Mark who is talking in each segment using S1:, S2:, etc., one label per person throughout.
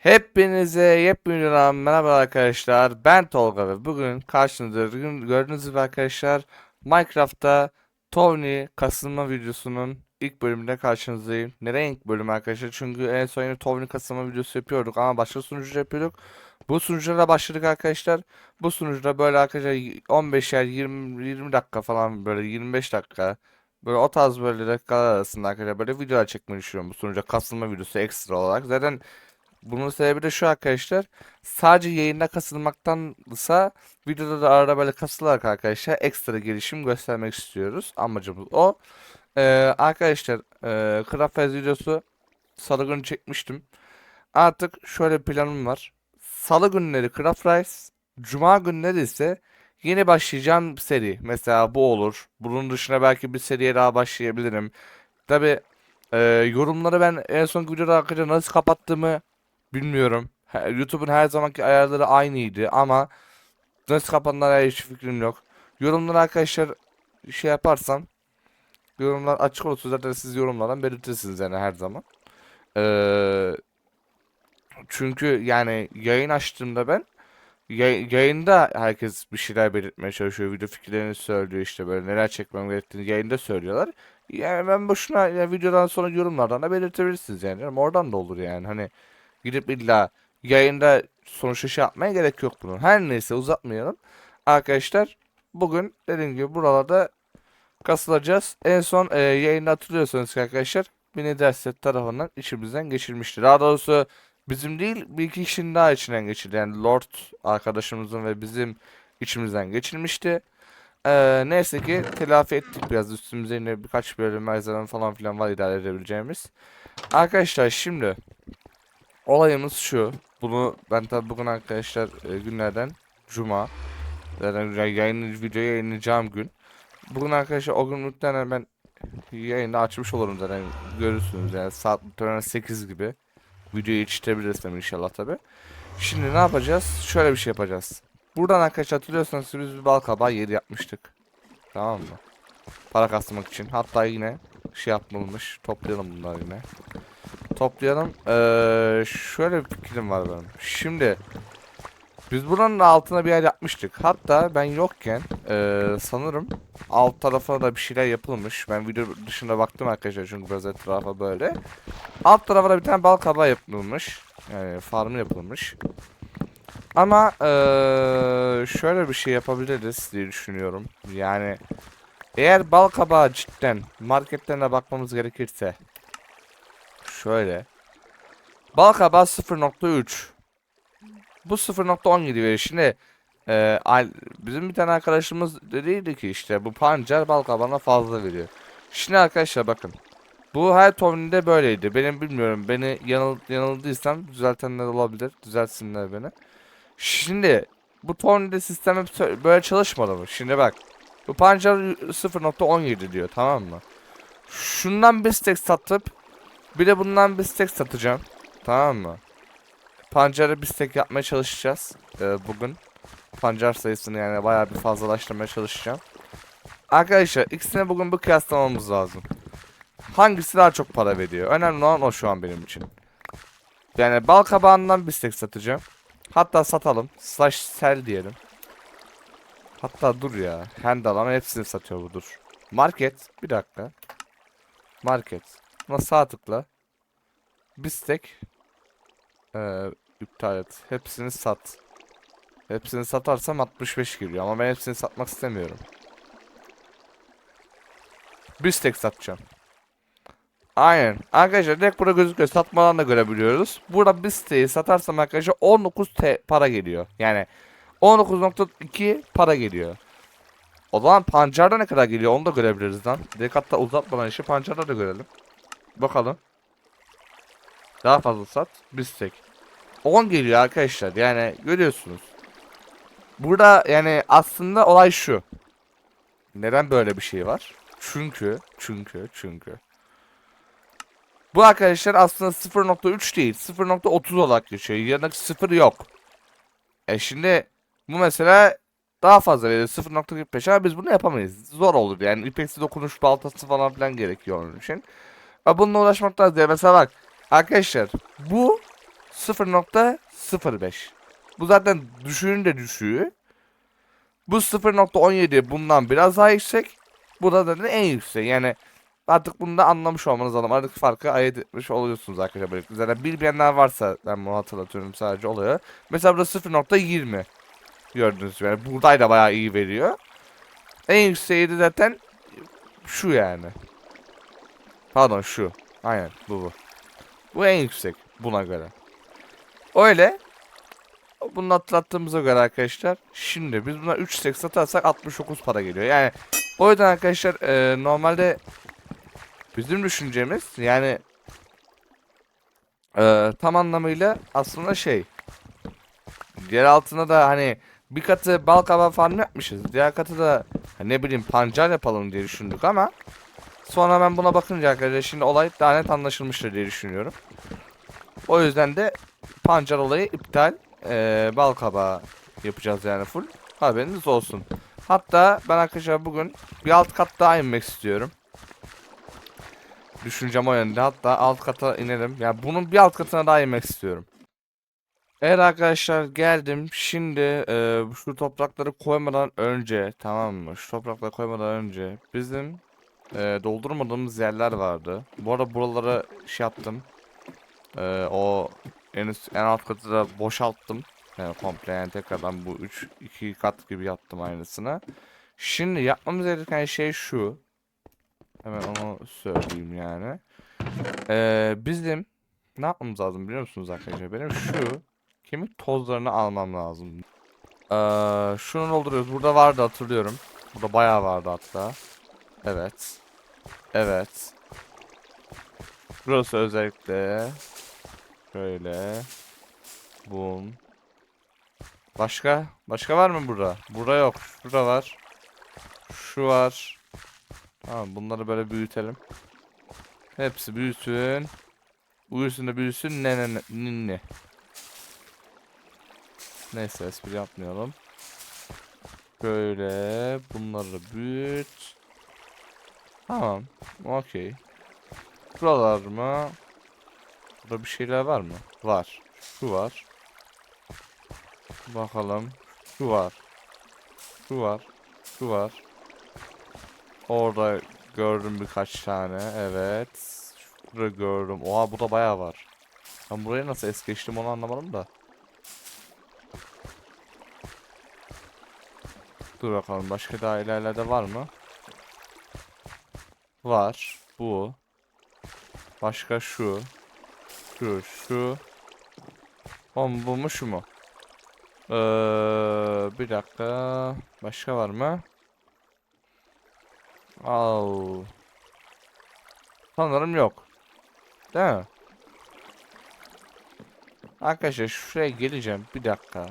S1: Hepinize yepyeni merhaba arkadaşlar. Ben Tolga ve bugün karşınızda gördüğünüz gibi arkadaşlar Minecraft'ta Tony kasılma videosunun ilk bölümünde karşınızdayım. Neden ilk bölüm arkadaşlar? Çünkü en son yine Tony kasılma videosu yapıyorduk ama başka sunucuda yapıyorduk. Bu sunucuda da başladık arkadaşlar. Bu sunucuda böyle arkadaşlar 15'er 20 20 dakika falan böyle 25 dakika Böyle o tarz böyle dakikalar arasında arkadaşlar böyle videolar çekmeyi düşünüyorum bu sunucuda kasılma videosu ekstra olarak. Zaten bunun sebebi de şu arkadaşlar. Sadece yayında kasılmaktansa videoda da arada böyle kasılarak arkadaşlar ekstra gelişim göstermek istiyoruz. Amacımız o. Ee, arkadaşlar e, Craft videosu salı günü çekmiştim. Artık şöyle planım var. Salı günleri Craft Rice, Cuma günleri ise yeni başlayacağım seri. Mesela bu olur. Bunun dışında belki bir seriye daha başlayabilirim. Tabi yorumları ben en son videoda arkadaşlar nasıl kapattığımı Bilmiyorum. YouTube'un her zamanki ayarları aynıydı ama nasıl kapandılar hiç fikrim yok. Yorumları arkadaşlar şey yaparsam yorumlar açık olursa zaten siz yorumlardan belirtirsiniz yani her zaman. Ee, çünkü yani yayın açtığımda ben yay- yayında herkes bir şeyler belirtmeye çalışıyor. Video fikirlerini söylüyor işte böyle neler çekmem gerektiğini yayında söylüyorlar. Yani ben boşuna yani videodan sonra yorumlardan da belirtebilirsiniz yani. Ama oradan da olur yani. Hani Gidip illa yayında sonuçta şey yapmaya gerek yok bunun. Her neyse uzatmayalım. Arkadaşlar bugün dediğim gibi buralarda kasılacağız. En son e, yayında hatırlıyorsanız arkadaşlar beni derset tarafından içimizden geçirmişti. Daha doğrusu bizim değil bir iki kişinin daha içinden geçirdi. Yani Lord arkadaşımızın ve bizim içimizden geçirmişti. Ee, neyse ki telafi ettik biraz üstümüze yine birkaç bölüm malzeme falan filan var idare edebileceğimiz. Arkadaşlar şimdi Olayımız şu. Bunu ben tabi bugün arkadaşlar e, günlerden Cuma. Zaten yayın video yayınlayacağım gün. Bugün arkadaşlar o gün muhtemelen ben yayında açmış olurum zaten görürsünüz yani saat muhtemelen 8 gibi. Videoyu yetiştirebilirsem inşallah tabi. Şimdi ne yapacağız? Şöyle bir şey yapacağız. Buradan arkadaşlar hatırlıyorsanız biz bir bal kabağı yeri yapmıştık. Tamam mı? Para kastırmak için. Hatta yine şey yapılmış. Toplayalım bunları yine toplayalım. Ee, şöyle bir fikrim var benim. Şimdi biz buranın altına bir yer yapmıştık. Hatta ben yokken e, sanırım alt tarafa da bir şeyler yapılmış. Ben video dışında baktım arkadaşlar çünkü biraz etrafa böyle. Alt tarafa da bir tane bal kabağı yapılmış. Yani farmı yapılmış. Ama e, şöyle bir şey yapabiliriz diye düşünüyorum. Yani eğer bal kabağı cidden marketlerine bakmamız gerekirse Şöyle. Balkaba 0.3. Bu 0.17 veriyor. Şimdi e, bizim bir tane arkadaşımız dediydi ki işte bu pancar balkabana fazla veriyor. Şimdi arkadaşlar bakın. Bu her toninde böyleydi. Benim bilmiyorum. Beni yanıl, yanıldıysam düzeltenler olabilir. Düzeltsinler beni. Şimdi bu tonide sistem hep böyle çalışmadı mı? Şimdi bak. Bu pancar 0.17 diyor tamam mı? Şundan bir stack satıp bir de bundan bir stack satacağım. Tamam mı? Pancarı bir stack yapmaya çalışacağız. Ee, bugün. Pancar sayısını yani bayağı bir fazlalaştırmaya çalışacağım. Arkadaşlar ikisine bugün bir kıyaslamamız lazım. Hangisi daha çok para veriyor? Önemli olan o şu an benim için. Yani bal kabağından bir stack satacağım. Hatta satalım. Slash sell diyelim. Hatta dur ya. Handle ama hepsini satıyor bu dur. Market. Bir dakika. Market. Buna sağ tıkla. Bistek. Ee, iptal et. Hepsini sat. Hepsini satarsam 65 geliyor ama ben hepsini satmak istemiyorum. Bistek satacağım. Aynen. Arkadaşlar direkt burada gözüküyor. Satmadan da görebiliyoruz. Burada bisteği satarsam arkadaşlar 19 T para geliyor. Yani 19.2 para geliyor. O zaman pancarda ne kadar geliyor onu da görebiliriz lan. Direkt hatta uzatmadan işi pancarda da görelim. Bakalım. Daha fazla sat. Bistek. 10 geliyor arkadaşlar. Yani görüyorsunuz. Burada yani aslında olay şu. Neden böyle bir şey var? Çünkü, çünkü, çünkü. Bu arkadaşlar aslında 0.3 değil. 0.30 olarak geçiyor. Yanındaki 0 yok. E şimdi bu mesela daha fazla verir 0.45 ama biz bunu yapamayız. Zor olur yani ipeksi dokunuş baltası falan filan gerekiyor onun için. Bununla uğraşmak lazım. Mesela bak arkadaşlar bu 0.05. Bu zaten düşüğün de düşüğü. Bu 0.17 bundan biraz daha yüksek. Bu da zaten en yüksek. Yani artık bunu da anlamış olmanız lazım. Artık farkı ayırt etmiş oluyorsunuz arkadaşlar. Böyle. Zaten bilmeyenler varsa ben bunu hatırlatıyorum sadece oluyor. Mesela burada 0.20 gördüğünüz gibi. Yani buğday da bayağı iyi veriyor. En yükseği de zaten şu yani. Pardon şu. Aynen bu bu. Bu en yüksek buna göre. Öyle. Bunu hatırlattığımıza göre arkadaşlar. Şimdi biz buna 3 stek satarsak 69 para geliyor. Yani o yüzden arkadaşlar e, normalde bizim düşüncemiz yani e, tam anlamıyla aslında şey yer altına da hani bir katı bal kabağı farm yapmışız. Diğer katı da ne bileyim pancar yapalım diye düşündük ama sonra ben buna bakınca arkadaşlar şimdi olay daha net anlaşılmıştır diye düşünüyorum. O yüzden de pancar olayı iptal. Ee, bal kabağı yapacağız yani full. Haberiniz olsun. Hatta ben arkadaşlar bugün bir alt kat daha inmek istiyorum. Düşüncem o yönde. Hatta alt kata inelim. Yani bunun bir alt katına daha inmek istiyorum. Evet arkadaşlar geldim. Şimdi e, şu toprakları koymadan önce tamam mı? Şu toprakları koymadan önce bizim e, doldurmadığımız yerler vardı. Bu arada buraları şey yaptım. E, o en üst en alt katı da boşalttım. Yani komple yani tekrardan bu 3 2 kat gibi yaptım aynısını. Şimdi yapmamız gereken şey şu. Hemen onu söyleyeyim yani. E, bizim ne yapmamız lazım biliyor musunuz arkadaşlar? Benim şu kemik tozlarını almam lazım. Ee, şunu dolduruyoruz. Burada vardı hatırlıyorum. Burada bayağı vardı hatta. Evet. Evet. Burası özellikle. Şöyle. Bum. Başka? Başka var mı burada? Burada yok. Şurada var. Şu var. Tamam bunları böyle büyütelim. Hepsi büyüsün. Büyüsün de büyüsün. Ne ne ne ne. Neyse espri yapmayalım. Böyle bunları büyüt. Tamam. Okey. Buralar mı? Burada bir şeyler var mı? Var. Şu var. Bakalım. Şu var. Şu var. Şu var. Orada gördüm birkaç tane. Evet. Şurada gördüm. Oha bu da bayağı var. Ben buraya nasıl es geçtim onu anlamadım da. Dur bakalım başka daha ilerlerde var mı? Var. Bu. Başka şu. Şu, şu. Oğlum bu mu şu mu? Ee, bir dakika. Başka var mı? Al. Sanırım yok. Değil mi? Arkadaşlar şuraya geleceğim. Bir dakika.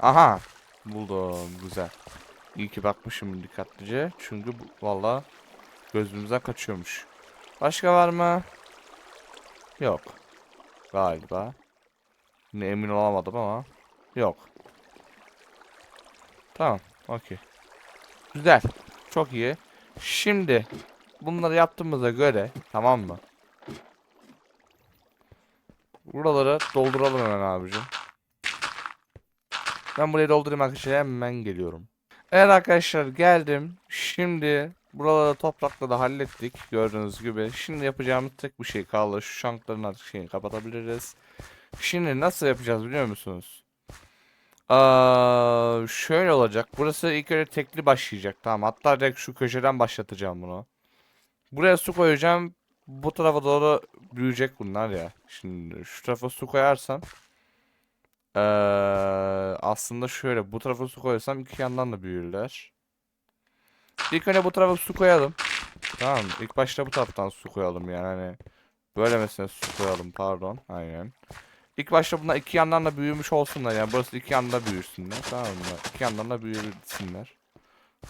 S1: Aha. Buldum. Güzel. İyi ki bakmışım dikkatlice. Çünkü valla gözümüzden kaçıyormuş. Başka var mı? Yok. Galiba. Yine emin olamadım ama. Yok. Tamam. Okey. Güzel. Çok iyi. Şimdi bunları yaptığımıza göre tamam mı? Buraları dolduralım hemen abicim. Ben burayı doldurayım arkadaşlar hemen geliyorum. Evet arkadaşlar geldim. Şimdi buraları toprakla da hallettik gördüğünüz gibi. Şimdi yapacağımız tek bir şey kaldı. Şu şankların artık şeyini kapatabiliriz. Şimdi nasıl yapacağız biliyor musunuz? Aa, şöyle olacak. Burası ilk önce tekli başlayacak. Tamam. Hatta direkt şu köşeden başlatacağım bunu. Buraya su koyacağım. Bu tarafa doğru büyüyecek bunlar ya. Şimdi şu tarafa su koyarsam ee, aslında şöyle bu tarafa su koyarsam iki yandan da büyürler. İlk önce bu tarafa su koyalım. Tamam. İlk başta bu taraftan su koyalım yani hani böyle mesela su koyalım pardon. Aynen. İlk başta bunlar iki yandan da büyümüş olsunlar yani burası iki yandan büyüsünler tamam mı? İki yandan da büyüsünler.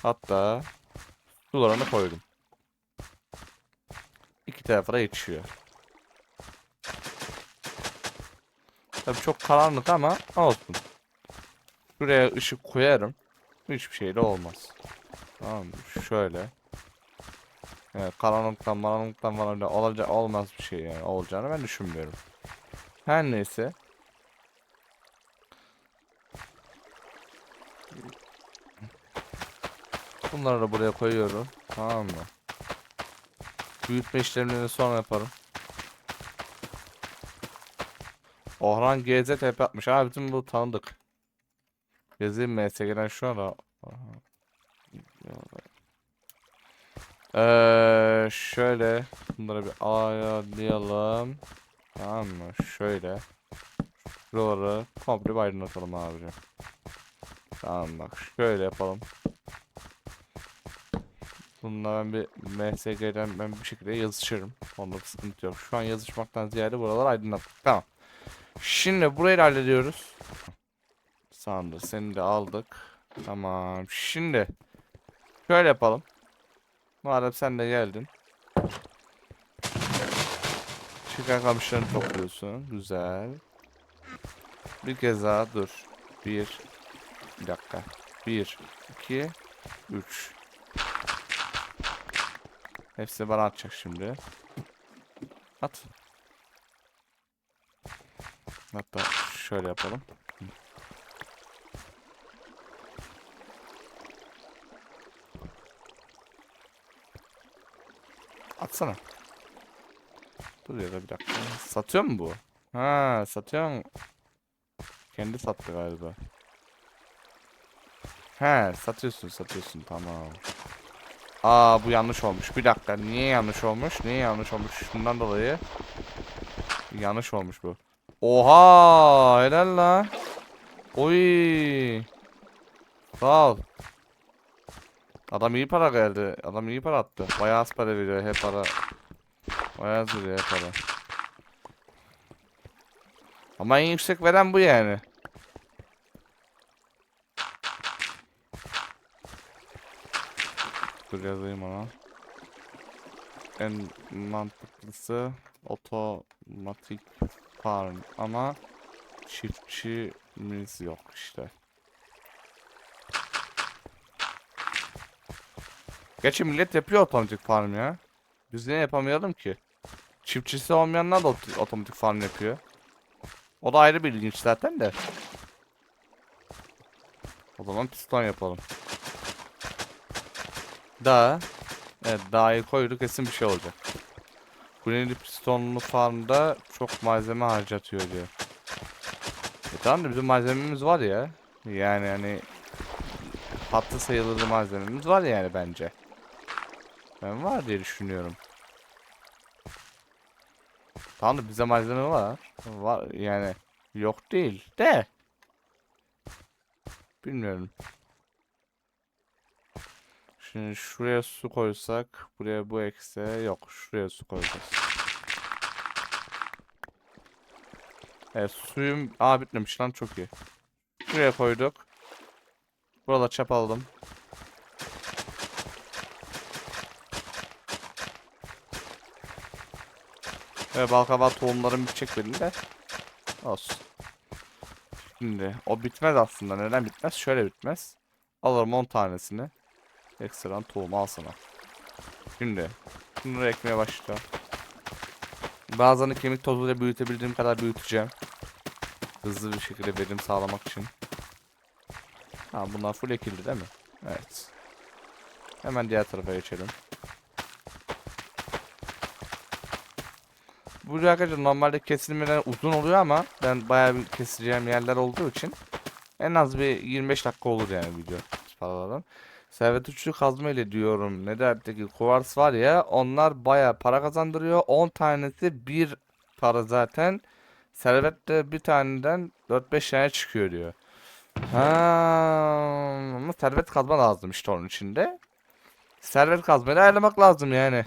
S1: Hatta sularını koydum. İki tarafa da yetişiyor. Tabii çok karanlık ama olsun. Şuraya ışık koyarım. Hiçbir şey de olmaz. Tamam? Şöyle. Yani karanlıktan maranlıktan falan öyle olacak olmaz bir şey yani olacağını ben düşünmüyorum. Her neyse. Bunları da buraya koyuyorum. Tamam mı? Büyütme işlemlerini sonra yaparım. Orhan GZ TP atmış. Abi bizim bu tanıdık. Gezeyim MSG'den şu ara. Eee şöyle bunları bir ayarlayalım. Tamam mı? Şöyle. Şuraları komple aydınlatalım abicim. Tamam bak şöyle yapalım. Bununla ben bir MSG'den ben bir şekilde yazışırım. Onda sıkıntı yok. Şu an yazışmaktan ziyade buralar aydınlattık. Tamam. Şimdi burayı da hallediyoruz. Sandır seni de aldık. Tamam. Şimdi şöyle yapalım. Madem sen de geldin. Çıkan kamışlarını topluyorsun. Güzel. Bir kez daha dur. Bir. Bir dakika. Bir. iki, Üç. Hepsi bana atacak şimdi. At. Hatta şöyle yapalım. Atsana. Dur ya da bir dakika. Satıyor mu bu? Ha, satıyor mu? Kendi sattı galiba. He, satıyorsun, satıyorsun. Tamam. Aa, bu yanlış olmuş. Bir dakika. Niye yanlış olmuş? Niye yanlış olmuş? Şundan dolayı. Yanlış olmuş bu. Oha, helal la. Oy. Sağ ol. Adam iyi para geldi. Adam iyi para attı. Bayağı az para veriyor. Hep para. Bayağı az veriyor hep para. Ama en yüksek veren bu yani. Dur yazayım ona. En mantıklısı otomatik farm ama çiftçimiz yok işte. Gerçi millet yapıyor otomatik farm ya. Biz niye yapamayalım ki? Çiftçisi olmayanlar da ot- otomatik farm yapıyor. O da ayrı bir ilginç zaten de. O zaman piston yapalım. Daha. Evet dağı koyduk kesin bir şey olacak. Kuleli pistonlu farmda çok malzeme harcatıyor diyor. E tamam da bizim malzememiz var ya. Yani hani tatlı sayılır malzememiz var yani bence. Ben var diye düşünüyorum. Tamam da bize malzeme var. Var yani yok değil de. Bilmiyorum. Şimdi şuraya su koysak, buraya bu ekse yok. Şuraya su koyacağız. Evet suyum aa bitmemiş lan çok iyi. Şuraya koyduk. Burada çap aldım. Ve balkabağı tohumlarım bitecek benim de. Olsun. Şimdi o bitmez aslında. Neden bitmez? Şöyle bitmez. Alırım 10 tanesini. Ekstradan tohum al sana. Şimdi bunları ekmeye başla. Bazılarını kemik tozuyla büyütebildiğim kadar büyüteceğim. Hızlı bir şekilde verim sağlamak için. Ha bunlar full ekildi değil mi? Evet. Hemen diğer tarafa geçelim. Bu arkadaşlar normalde kesilmeler uzun oluyor ama ben bayağı bir keseceğim yerler olduğu için en az bir 25 dakika olur yani video paralardan. Servet uçlu kazma ile diyorum. Neder'deki kuvars var ya onlar bayağı para kazandırıyor. 10 tanesi bir para zaten. Servet de bir taneden 4-5 tane çıkıyor diyor. Ha, ama servet kazma lazım işte onun içinde. Servet kazmayı ayarlamak lazım yani.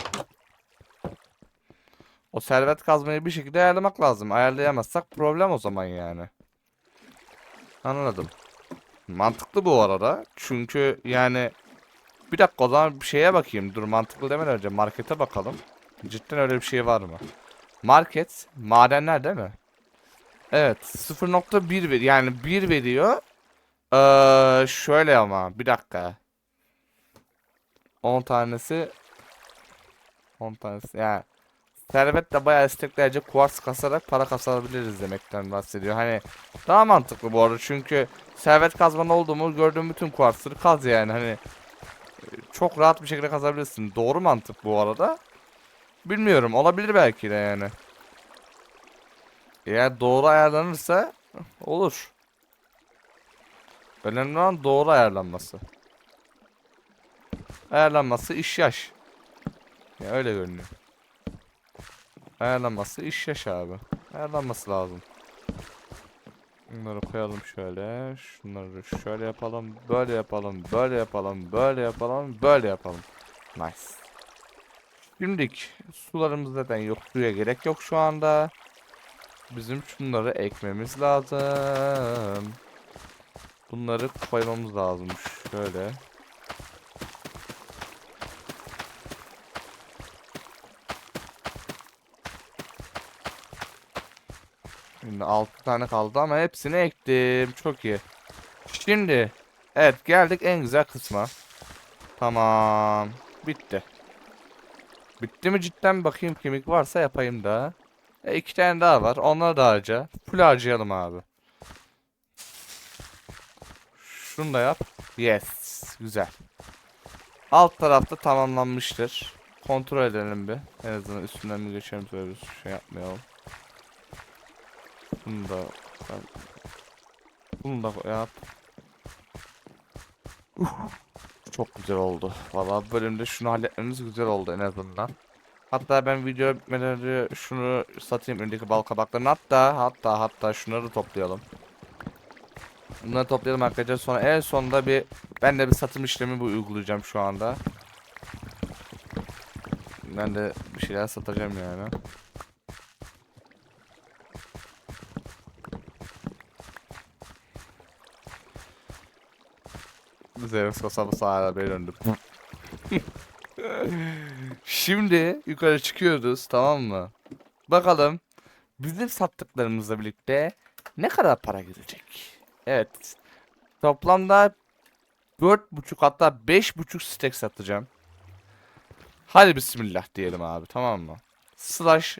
S1: O servet kazmayı bir şekilde ayarlamak lazım. Ayarlayamazsak problem o zaman yani. Anladım. Mantıklı bu arada. Çünkü yani bir dakika o zaman bir şeye bakayım. Dur mantıklı demeden önce markete bakalım. Cidden öyle bir şey var mı? Market madenler değil mi? Evet 0.1 ver yani 1 veriyor. Ee, şöyle ama bir dakika. 10 tanesi 10 tanesi. Yani servet de bayağı isteklerce kuvars kasarak para kasabiliriz demekten bahsediyor. Hani daha mantıklı bu arada çünkü servet kazman oldu mu gördüğüm bütün kuarsları kaz yani hani e, çok rahat bir şekilde kazabilirsin. Doğru mantık bu arada. Bilmiyorum olabilir belki de yani. Eğer doğru ayarlanırsa olur. Önemli olan doğru ayarlanması. Ayarlanması iş yaş. Ya öyle görünüyor. Ayarlanması iş yaş abi. Ayarlanması lazım. Bunları koyalım şöyle. Şunları şöyle yapalım. Böyle yapalım. Böyle yapalım. Böyle yapalım. Böyle yapalım. Nice. Şimdilik sularımız zaten yok. Suya gerek yok şu anda. Bizim şunları ekmemiz lazım. Bunları koymamız lazım. Şöyle. Şimdi 6 tane kaldı ama hepsini ektim. Çok iyi. Şimdi evet geldik en güzel kısma. Tamam. Bitti. Bitti mi cidden bakayım kemik varsa yapayım da. E, iki tane daha var. Onları da harca. Full harcayalım abi. Şunu da yap. Yes. Güzel. Alt tarafta tamamlanmıştır. Kontrol edelim bir. En azından üstünden bir geçelim böyle bir şey yapmayalım. Bunu da bunu da yap. Uh, çok güzel oldu. Vallahi bölümde şunu halletmemiz güzel oldu en azından. Hatta ben video bitmeden şunu satayım öndeki bal kabaklarını hatta hatta hatta şunları da toplayalım. Bunları toplayalım arkadaşlar sonra en sonunda bir ben de bir satım işlemi bu uygulayacağım şu anda. Ben de bir şeyler satacağım yani. Zeus kasabası hala beni döndüm. Şimdi yukarı çıkıyoruz tamam mı? Bakalım bizim sattıklarımızla birlikte ne kadar para girecek? Evet. Toplamda 4.5 hatta 5.5 stek satacağım. Hadi bismillah diyelim abi tamam mı? Slash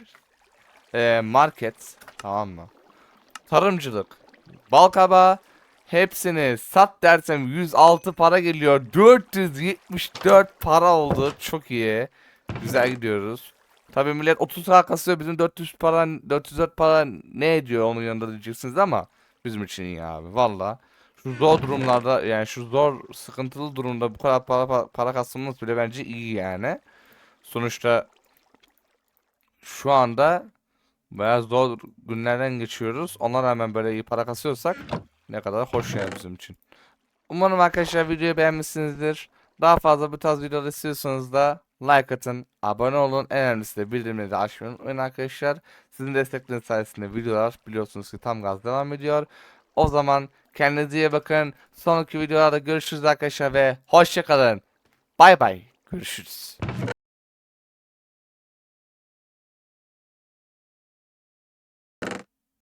S1: e, market tamam mı? Tarımcılık. Balkaba hepsini sat dersem 106 para geliyor. 474 para oldu. Çok iyi. Güzel gidiyoruz. Tabii millet 30 lira kasıyor. Bizim 400 para 404 para ne ediyor onun yanında diyeceksiniz ama bizim için iyi abi. Valla. Şu zor durumlarda yani şu zor sıkıntılı durumda bu kadar para para, para kasmamız bile bence iyi yani. Sonuçta şu anda bayağı zor günlerden geçiyoruz. Ona rağmen böyle iyi para kasıyorsak ne kadar hoş yani bizim için. Umarım arkadaşlar videoyu beğenmişsinizdir. Daha fazla bu tarz videolar istiyorsanız da like atın, abone olun. En önemlisi de bildirimleri de açmayı unutmayın arkadaşlar. Sizin destekleriniz sayesinde videolar biliyorsunuz ki tam gaz devam ediyor. O zaman kendinize iyi bakın. Sonraki videolarda görüşürüz arkadaşlar ve hoşçakalın. Bay bay. Görüşürüz.